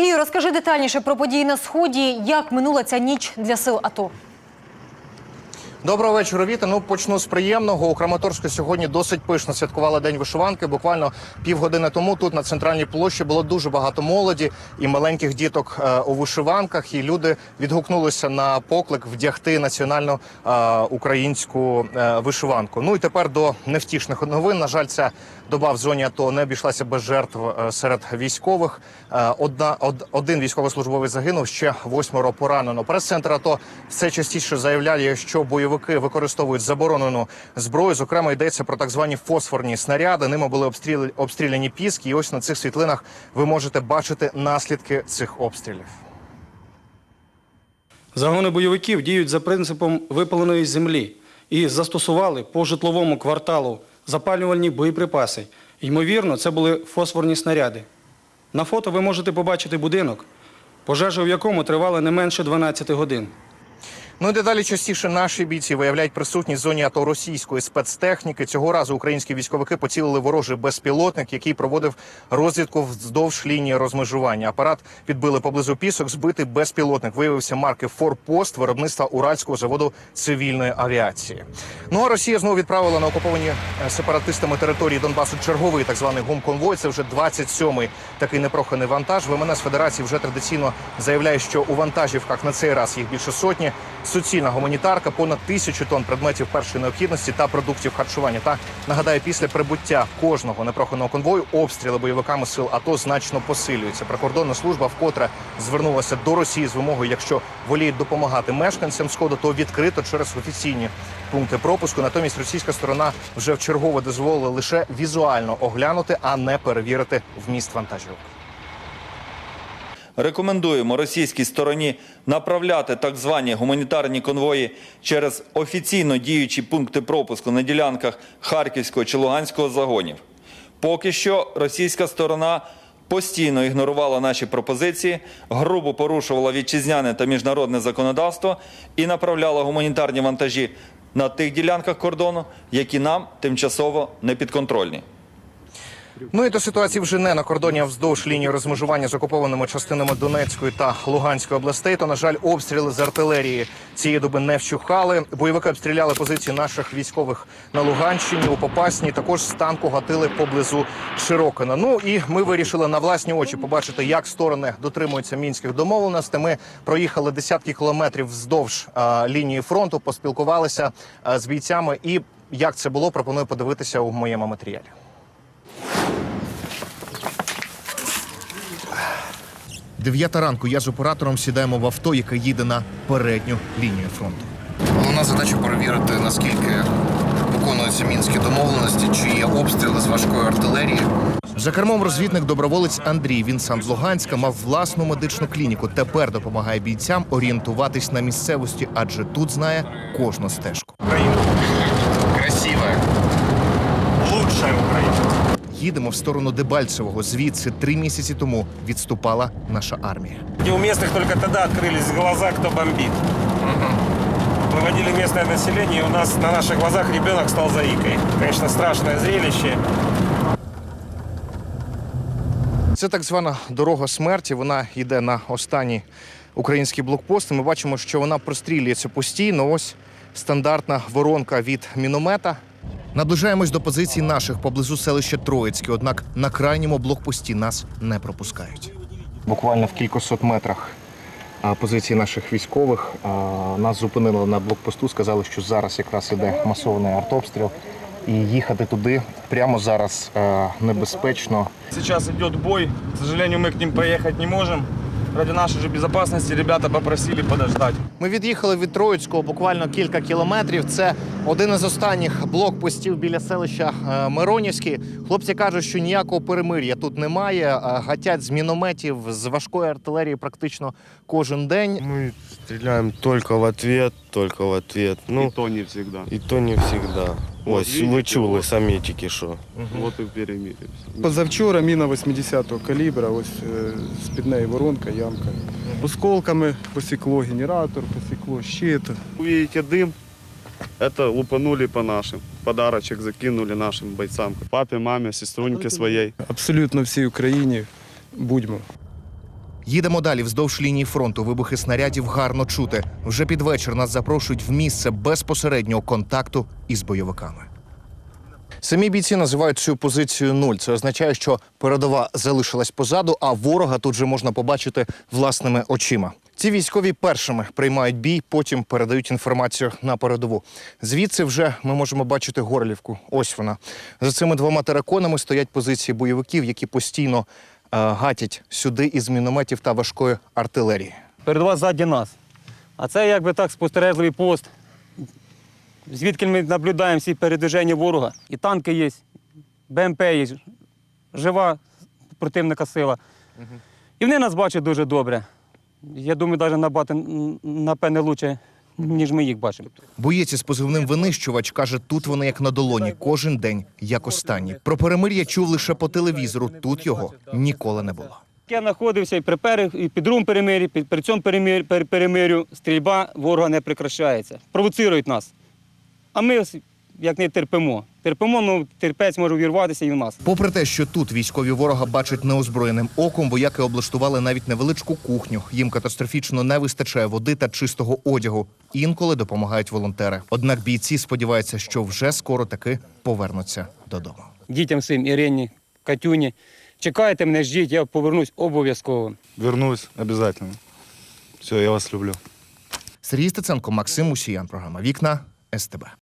Сергію, розкажи детальніше про події на сході. Як минула ця ніч для сил АТО? Доброго вечора, Віта. Ну почну з приємного. У Краматорську сьогодні досить пишно святкували день вишиванки. Буквально півгодини тому тут на центральній площі було дуже багато молоді і маленьких діток е, у вишиванках. І люди відгукнулися на поклик вдягти національну е, українську е, вишиванку. Ну і тепер до невтішних новин. На жаль, ця доба в зоні АТО не обійшлася без жертв е, серед військових. Е, Одна од, один військовослужбовець загинув, ще восьмеро поранено. Прес-центр АТО все частіше заявляє, що бойовики використовують заборонену зброю. Зокрема, йдеться про так звані фосфорні снаряди. Ними були обстріляні піски. І ось на цих світлинах ви можете бачити наслідки цих обстрілів. Загони бойовиків діють за принципом випаленої землі і застосували по житловому кварталу запалювальні боєприпаси. Ймовірно, це були фосфорні снаряди. На фото ви можете побачити будинок, пожежа в якому тривала не менше 12 годин. Ну і дедалі частіше наші бійці виявляють присутність в зоні АТО російської спецтехніки. Цього разу українські військовики поцілили ворожий безпілотник, який проводив розвідку вздовж лінії розмежування. Апарат підбили поблизу пісок. Збитий безпілотник виявився марки Форпост виробництва Уральського заводу цивільної авіації. Ну а Росія знову відправила на окуповані е, сепаратистами території Донбасу черговий так званий гумконвой. Це вже 27-й такий непроханий вантаж. ВМНС Федерації вже традиційно заявляє, що у вантажівках на цей раз їх більше сотні. Суцільна гуманітарка, понад тисячу тонн предметів першої необхідності та продуктів харчування. Та нагадаю, після прибуття кожного непроханого конвою обстріли бойовиками сил АТО значно посилюються. Прикордонна служба вкотре звернулася до Росії з вимогою, якщо воліють допомагати мешканцям сходу, то відкрито через офіційні пункти пропуску. Натомість російська сторона вже вчергове дозволила лише візуально оглянути, а не перевірити вміст вантажівок. Рекомендуємо російській стороні направляти так звані гуманітарні конвої через офіційно діючі пункти пропуску на ділянках Харківського чи Луганського загонів. Поки що російська сторона постійно ігнорувала наші пропозиції, грубо порушувала вітчизняне та міжнародне законодавство і направляла гуманітарні вантажі на тих ділянках кордону, які нам тимчасово не підконтрольні. Ну і до ситуації вже не на кордоні, вздовж лінії розмежування з окупованими частинами Донецької та Луганської областей. То на жаль, обстріли з артилерії цієї доби не вщухали. Бойовики обстріляли позиції наших військових на Луганщині у Попасні. Також з танку гатили поблизу Широкина. Ну і ми вирішили на власні очі побачити, як сторони дотримуються мінських домовленостей. Ми проїхали десятки кілометрів вздовж а, лінії фронту, поспілкувалися а, з бійцями. І як це було, пропоную подивитися у моєму матеріалі. Дев'ята ранку я з оператором сідаємо в авто, яке їде на передню лінію фронту. Головна задача перевірити, наскільки виконуються мінські домовленості, чи є обстріли з важкої артилерії. За кермом розвідник доброволець Андрій. Він сам з Луганська мав власну медичну клініку. Тепер допомагає бійцям орієнтуватись на місцевості, адже тут знає кожну стежку. Украина. Красивая. Лучшая Украина Їдемо в сторону Дебальцевого. Звідси три місяці тому відступала наша армія. И у местных только тогда открылись глаза, кто бомбит. Выводили местное население, и у нас на наших глазах ребенок стал заикой. Конечно, страшное зрелище. Це так звана дорога смерті. Вона йде на останній український блокпост. І Ми бачимо, що вона прострілюється постійно. Ось стандартна воронка від міномета. Наближаємось до позицій наших поблизу селища Троїцьке, однак на крайньому блокпості нас не пропускають. Буквально в кількасот метрах позиції наших військових нас зупинили на блокпосту. Сказали, що зараз якраз іде масований артобстріл. І їхати туди прямо зараз небезпечно. Сейчас идет бой. К сожалению, мы к ним проехать не можем. Ради нашей же безопасности ребята попросили подождать. Ми від'їхали від Троїцького буквально кілька кілометрів. Це один із останніх блокпостів біля селища е, Миронівський. Хлопці кажуть, що ніякого перемир'я тут немає. Е, Гатять з мінометів, з важкої артилерії практично кожен день. Мы стреляем только в ответ, только в ответ. Ну, И то не всегда. и то не всегда. Вот Ось, ви чули самі тільки що. Вот и перемиримся. Позавчора міна 80-го калібра, ось е, з-під неї воронка, ямка. Осколками посікло генератор, посікло щит. Увидите дым, это лупанули по нашим. Подарочек закинули нашим бойцам. Папе, маме, сеструньке своей. Абсолютно всій Україні будьмо. Їдемо далі вздовж лінії фронту. Вибухи снарядів гарно чути. Вже під вечір нас запрошують в місце безпосереднього контакту із бойовиками. Самі бійці називають цю позицію нуль. Це означає, що передова залишилась позаду, а ворога тут же можна побачити власними очима. Ці військові першими приймають бій, потім передають інформацію на передову. Звідси вже ми можемо бачити Горлівку. Ось вона. За цими двома тераконами стоять позиції бойовиків, які постійно гатять сюди із мінометів та важкої артилерії. передова ззаді нас. А це якби так спостережливий пост, звідки ми наблюдаємо всі передвиження ворога. І танки є, БМП є, жива противника сила. І вони нас бачать дуже добре. Я думаю, навіть набагато, напевне, краще, ніж ми їх бачимо. Боєць із позивним винищувач каже, тут вони як на долоні, кожен день, як останній. Про перемир'я чув лише по телевізору. Тут його ніколи не було. Я знаходився і при пер... і під другому перемир'ї, під- при цьому перемир'ю, перемир'ю стрільба ворога не прикрашається. Провоцирують нас. А ми як не терпимо. Терпимо, ну терпець може увірватися і в нас. Попри те, що тут військові ворога бачать неозброєним оком, вояки облаштували навіть невеличку кухню. Їм катастрофічно не вистачає води та чистого одягу. Інколи допомагають волонтери. Однак бійці сподіваються, що вже скоро таки повернуться додому. Дітям всім, Ірині, Катюні. Чекайте мене, ждіть, я повернусь обов'язково. Вернусь обязательно. Все, я вас люблю. Сергій Стеценко, Максим Мусіян. Програма Вікна СТБ.